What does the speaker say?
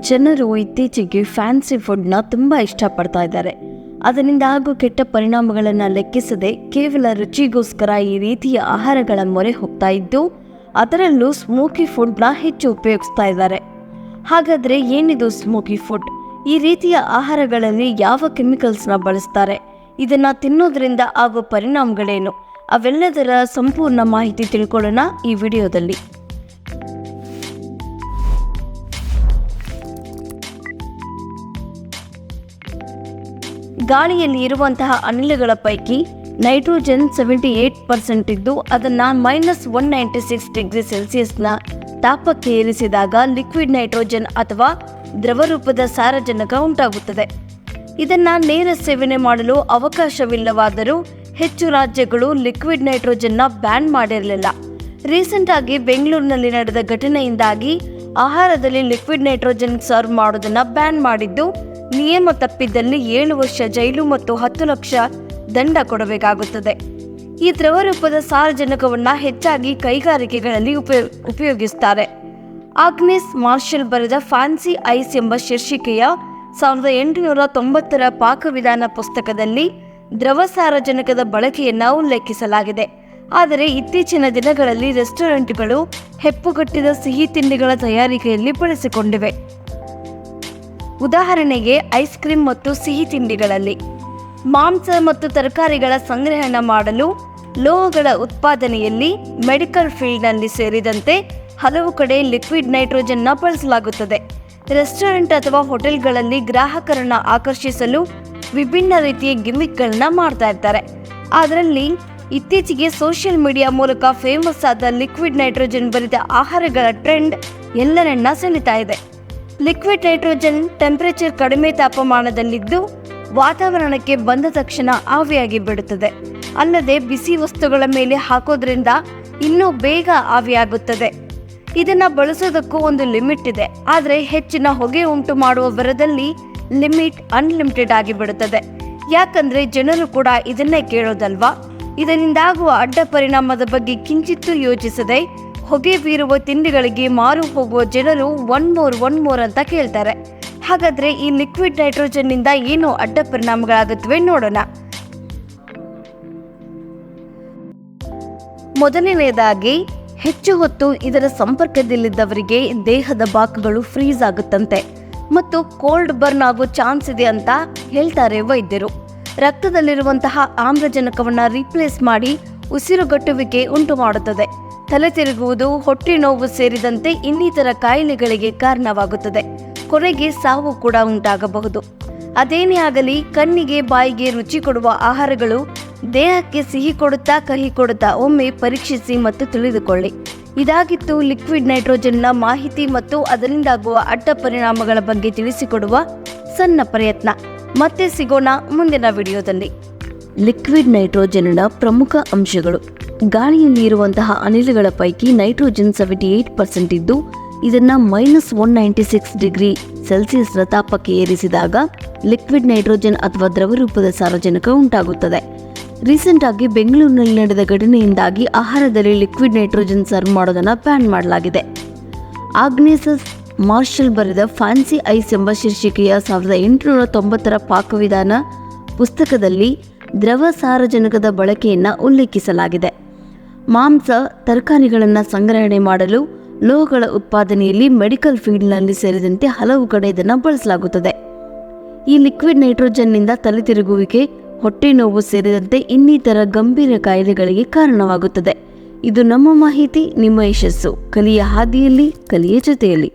ಜನರು ಇತ್ತೀಚೆಗೆ ಫ್ಯಾನ್ಸಿ ಫುಡ್ನ ತುಂಬ ಇಷ್ಟಪಡ್ತಾ ಇದ್ದಾರೆ. ಅದರಿಂದ ಆಗೋ ಕೆಟ್ಟ ಪರಿಣಾಮಗಳನ್ನು ಲೆಕ್ಕಿಸದೆ ಕೇವಲ ರುಚಿಗೋಸ್ಕರ ಈ ರೀತಿಯ ಆಹಾರಗಳ ಮೊರೆ ಹೋಗ್ತಾ ಇದ್ದು, ಅದರಲ್ಲೂ ಸ್ಮೋಕಿ ಫುಡ್ನ ಹೆಚ್ಚು ಉಪಯೋಗಿಸ್ತಾ ಇದ್ದಾರೆ. ಹಾಗಾದರೆ ಏನಿದು ಸ್ಮೋಕಿ ಫುಡ್ ಈ ರೀತಿಯ ಆಹಾರಗಳಲ್ಲಿ ಯಾವ ಕೆಮಿಕಲ್ಸ್ನ ಬಳಸ್ತಾರೆ? ಇದನ್ನು ತಿನ್ನೋದ್ರಿಂದ ಆಗೋ ಪರಿಣಾಮಗಳೇನು? ಅವೆಲ್ಲದರ ಸಂಪೂರ್ಣ ಮಾಹಿತಿ ತಿಳ್ಕೊಳ್ಳೋಣ ಈ ವಿಡಿಯೋದಲ್ಲಿ. ಗಾಳಿಯಲ್ಲಿ ಇರುವಂತಹ ಅನಿಲಗಳ ಪೈಕಿ ನೈಟ್ರೋಜನ್ ಸೆವೆಂಟಿ ಏಟ್ ಪರ್ಸೆಂಟ್ ಇದ್ದು ಅದನ್ನು minus one ninety six degree ಸೆಲ್ಸಿಯಸ್ನ ತಾಪಕ್ಕೆ ಏರಿಸಿದಾಗ ಲಿಕ್ವಿಡ್ ನೈಟ್ರೋಜನ್ ಅಥವಾ ದ್ರವ ರೂಪದ ಸಾರಜನಕ ಉಂಟಾಗುತ್ತದೆ. ಇದನ್ನು ನೇರ ಸೇವನೆ ಮಾಡಲು ಅವಕಾಶವಿಲ್ಲವಾದರೂ ಹೆಚ್ಚು ರಾಜ್ಯಗಳು ಲಿಕ್ವಿಡ್ ನೈಟ್ರೋಜನ್ನ ಬ್ಯಾನ್ ಮಾಡಿರಲಿಲ್ಲ. ರೀಸೆಂಟ್ ಆಗಿ ಬೆಂಗಳೂರಿನಲ್ಲಿ ನಡೆದ ಘಟನೆಯಿಂದಾಗಿ ಆಹಾರದಲ್ಲಿ ಲಿಕ್ವಿಡ್ ನೈಟ್ರೋಜನ್ ಸರ್ವ್ ಮಾಡೋದನ್ನ ಬ್ಯಾನ್ ಮಾಡಿದ್ದು ನಿಯಮ ತಪ್ಪಿದ್ದಲ್ಲಿ ಏಳು ವರ್ಷ ಜೈಲು ಮತ್ತು ಹತ್ತು ಲಕ್ಷ ದಂಡ ಕೊಡಬೇಕಾಗುತ್ತದೆ. ಈ ದ್ರವರೂಪದ ಸಾರಜನಕವನ್ನು ಹೆಚ್ಚಾಗಿ ಕೈಗಾರಿಕೆಗಳಲ್ಲಿ ಉಪಯೋ, ಉಪಯೋಗಿಸ್ತಾರೆ. ಆಗ್ನೆಸ್ ಮಾರ್ಷಲ್ ಬರೆದ ಫ್ಯಾನ್ಸಿ ಐಸ್ ಎಂಬ ಶೀರ್ಷಿಕೆಯ ಸಾವಿರದ ಎಂಟುನೂರ ತೊಂಬತ್ತರ ಪಾಕವಿಧಾನ ಪುಸ್ತಕದಲ್ಲಿ ದ್ರವ ಸಾರಜನಕದ ಬಳಕೆಯನ್ನು ಉಲ್ಲೇಖಿಸಲಾಗಿದೆ. ಆದರೆ ಇತ್ತೀಚಿನ ದಿನಗಳಲ್ಲಿ ರೆಸ್ಟೋರೆಂಟ್ಗಳು ಹೆಪ್ಪುಗಟ್ಟಿದ ಸಿಹಿ ತಿಂಡಿಗಳ ತಯಾರಿಕೆಯಲ್ಲಿ ಬಳಸಿಕೊಂಡಿವೆ. ಉದಾಹರಣೆಗೆ ಐಸ್ ಕ್ರೀಮ್ ಮತ್ತು ಸಿಹಿ ತಿಂಡಿಗಳಲ್ಲಿ. ಮಾಂಸ ಮತ್ತು ತರಕಾರಿಗಳ ಸಂಗ್ರಹಣ ಮಾಡಲು ಲೋಹಗಳ ಉತ್ಪಾದನೆಯಲ್ಲಿ ಮೆಡಿಕಲ್ ಫೀಲ್ಡ್ನಲ್ಲಿ ಸೇರಿದಂತೆ ಹಲವು ಕಡೆ ಲಿಕ್ವಿಡ್ ನೈಟ್ರೋಜನ್ನ ಬಳಸಲಾಗುತ್ತದೆ ರೆಸ್ಟೋರೆಂಟ್ ಅಥವಾ ಹೋಟೆಲ್ಗಳಲ್ಲಿ ಗ್ರಾಹಕರನ್ನು ಆಕರ್ಷಿಸಲು ವಿಭಿನ್ನ ರೀತಿಯ ಗಿಮಿಕ್ಗಳನ್ನ ಮಾಡ್ತಾ ಇರ್ತಾರೆ. ಅದರಲ್ಲಿ ಇತ್ತೀಚೆಗೆ ಸೋಷಿಯಲ್ ಮೀಡಿಯಾ ಮೂಲಕ ಫೇಮಸ್ ಆದ ಲಿಕ್ವಿಡ್ ನೈಟ್ರೋಜನ್ ಭರಿತ ಆಹಾರಗಳ ಟ್ರೆಂಡ್ ಎಲ್ಲರನ್ನ ಸೆಳೀತಾ ಇದೆ. ಲಿಕ್ವಿಡ್ ನೈಟ್ರೋಜನ್ ಟೆಂಪರೇಚರ್ ಕಡಿಮೆ ತಾಪಮಾನದಲ್ಲಿದ್ದು ವಾತಾವರಣಕ್ಕೆ ಬಂದ ತಕ್ಷಣ ಆವಿಯಾಗಿ ಬಿಡುತ್ತದೆ. ಅಲ್ಲದೆ ಬಿಸಿ ವಸ್ತುಗಳ ಮೇಲೆ ಹಾಕೋದ್ರಿಂದ ಇನ್ನೂ ಬೇಗ ಆವಿಯಾಗುತ್ತದೆ. ಇದನ್ನ ಬಳಸೋದಕ್ಕೂ ಒಂದು ಲಿಮಿಟ್ ಇದೆ. ಆದರೆ ಹೆಚ್ಚಿನ ಹೊಗೆ ಉಂಟು ಮಾಡುವ ಬರದಲ್ಲಿ ಲಿಮಿಟ್ ಅನ್ಲಿಮಿಟೆಡ್ ಆಗಿ ಬಿಡುತ್ತದೆ. ಯಾಕಂದ್ರೆ ಜನರು ಕೂಡ ಇದನ್ನೇ ಕೇಳೋದಲ್ವಾ? ಇದರಿಂದಾಗುವ ಅಡ್ಡ ಪರಿಣಾಮದ ಬಗ್ಗೆ ಕಿಂಚಿತ್ತೂ ಯೋಚಿಸದೆ ಹೊಗೆ ಬೀರುವ ತಿಂಡಿಗಳಿಗೆ ಮಾರು ಹೋಗುವ ಜನರು ಒನ್ ಮೋರ್ ಒನ್ ಮೋರ್ ಅಂತ ಕೇಳ್ತಾರೆ. ಹಾಗಾದ್ರೆ ಈ ಲಿಕ್ವಿಡ್ ನೈಟ್ರೋಜನ್ನಿಂದ ಏನು ಅಡ್ಡ ಪರಿಣಾಮಗಳಾಗುತ್ತವೆ ನೋಡೋಣ. ಮೊದಲನೆಯದಾಗಿ, ಹೆಚ್ಚು ಹೊತ್ತು ಇದರ ಸಂಪರ್ಕದಲ್ಲಿದ್ದವರಿಗೆ ದೇಹದ ಭಾಗಗಳು ಫ್ರೀಸ್ ಆಗುತ್ತಂತೆ ಮತ್ತು ಕೋಲ್ಡ್ ಬರ್ನ್ ಆಗೋ ಚಾನ್ಸ್ ಇದೆ ಅಂತ ಹೇಳ್ತಾರೆ ವೈದ್ಯರು. ರಕ್ತದಲ್ಲಿರುವಂತಹ ಆಮ್ಲಜನಕವನ್ನ ರೀಪ್ಲೇಸ್ ಮಾಡಿ ಉಸಿರುಗಟ್ಟುವಿಕೆ ಉಂಟು ಮಾಡುತ್ತದೆ ತಲೆ ತಿರುಗುವುದು ಹೊಟ್ಟೆ ನೋವು ಸೇರಿದಂತೆ ಇನ್ನಿತರ ಕಾಯಿಲೆಗಳಿಗೆ ಕಾರಣವಾಗುತ್ತದೆ. ಕೊನೆಗೆ ಸಾವು ಕೂಡ ಉಂಟಾಗಬಹುದು. ಅದೇನೇ ಆಗಲಿ, ಕಣ್ಣಿಗೆ ಬಾಯಿಗೆ ರುಚಿ ಕೊಡುವ ಆಹಾರಗಳು ದೇಹಕ್ಕೆ ಸಿಹಿ ಕೊಡುತ್ತಾ ಕಹಿ ಕೊಡುತ್ತಾ ಒಮ್ಮೆ ಪರೀಕ್ಷಿಸಿ ಮತ್ತು ತಿಳಿದುಕೊಳ್ಳಿ. ಇದಾಗಿತ್ತು ಲಿಕ್ವಿಡ್ ನೈಟ್ರೋಜನ್ನ ಮಾಹಿತಿ ಮತ್ತು ಅದರಿಂದಾಗುವ ಅಡ್ಡ ಪರಿಣಾಮಗಳ ಬಗ್ಗೆ ತಿಳಿಸಿಕೊಡುವ ಸಣ್ಣ ಪ್ರಯತ್ನ. ಮತ್ತೆ ಸಿಗೋಣ ಮುಂದಿನ ವಿಡಿಯೋದಲ್ಲಿ. ಲಿಕ್ವಿಡ್ ನೈಟ್ರೋಜನ್ನ ಪ್ರಮುಖ ಅಂಶಗಳು. ಗಾಳಿಯಲ್ಲಿ ಇರುವಂತಹ ಅನಿಲಗಳ ಪೈಕಿ ನೈಟ್ರೋಜನ್ ಸೆವೆಂಟಿ ಏಟ್ ಪರ್ಸೆಂಟ್ ಇದ್ದು, ಇದನ್ನು minus one ninety six degree Celsius ತಾಪಕ್ಕೆ ಏರಿಸಿದಾಗ ಲಿಕ್ವಿಡ್ ನೈಟ್ರೋಜನ್ ಅಥವಾ ದ್ರವ ರೂಪದ ಸಾರಜನಕ ಉಂಟಾಗುತ್ತದೆ. ರೀಸೆಂಟ್ ಆಗಿ ಬೆಂಗಳೂರಿನಲ್ಲಿ ನಡೆದ ಘಟನೆಯಿಂದಾಗಿ ಆಹಾರದಲ್ಲಿ ಲಿಕ್ವಿಡ್ ನೈಟ್ರೋಜನ್ ಸರ್ವ್ ಮಾಡೋದನ್ನು ಬ್ಯಾನ್ ಮಾಡಲಾಗಿದೆ. ಆಗ್ನೇಸಸ್ ಮಾರ್ಷಲ್ ಬರೆದ ಫ್ಯಾನ್ಸಿ ಐಸ್ ಎಂಬ ಶೀರ್ಷಿಕೆಯ ಸಾವಿರದ ಎಂಟುನೂರ ತೊಂಬತ್ತರ ಪಾಕವಿಧಾನ ಪುಸ್ತಕದಲ್ಲಿ ದ್ರವ ಸಾರಜನಕದ ಬಳಕೆಯನ್ನು ಉಲ್ಲೇಖಿಸಲಾಗಿದೆ. ಮಾಂಸ, ತರಕಾರಿಗಳನ್ನು ಸಂಗ್ರಹಣೆ ಮಾಡಲು ಲೋಹಗಳ ಉತ್ಪಾದನೆಯಲ್ಲಿ ಮೆಡಿಕಲ್ ಫೀಲ್ಡ್ನಲ್ಲಿ ಸೇರಿದಂತೆ ಹಲವು ಕಡೆ ಇದನ್ನು ಬಳಸಲಾಗುತ್ತದೆ. ಈ ಲಿಕ್ವಿಡ್ ನೈಟ್ರೋಜನ್ನಿಂದ ತಲೆ ತಿರುಗುವಿಕೆ ಹೊಟ್ಟೆ ನೋವು ಸೇರಿದಂತೆ ಇನ್ನಿತರ ಗಂಭೀರ ಕಾಯಿಲೆಗಳಿಗೆ ಕಾರಣವಾಗುತ್ತದೆ. ಇದು ನಮ್ಮ ಮಾಹಿತಿ, ನಿಮ್ಮ ಯಶಸ್ಸು. ಕಲಿಯ ಹಾದಿಯಲ್ಲಿ, ಕಲಿಯ ಜೊತೆಯಲ್ಲಿ.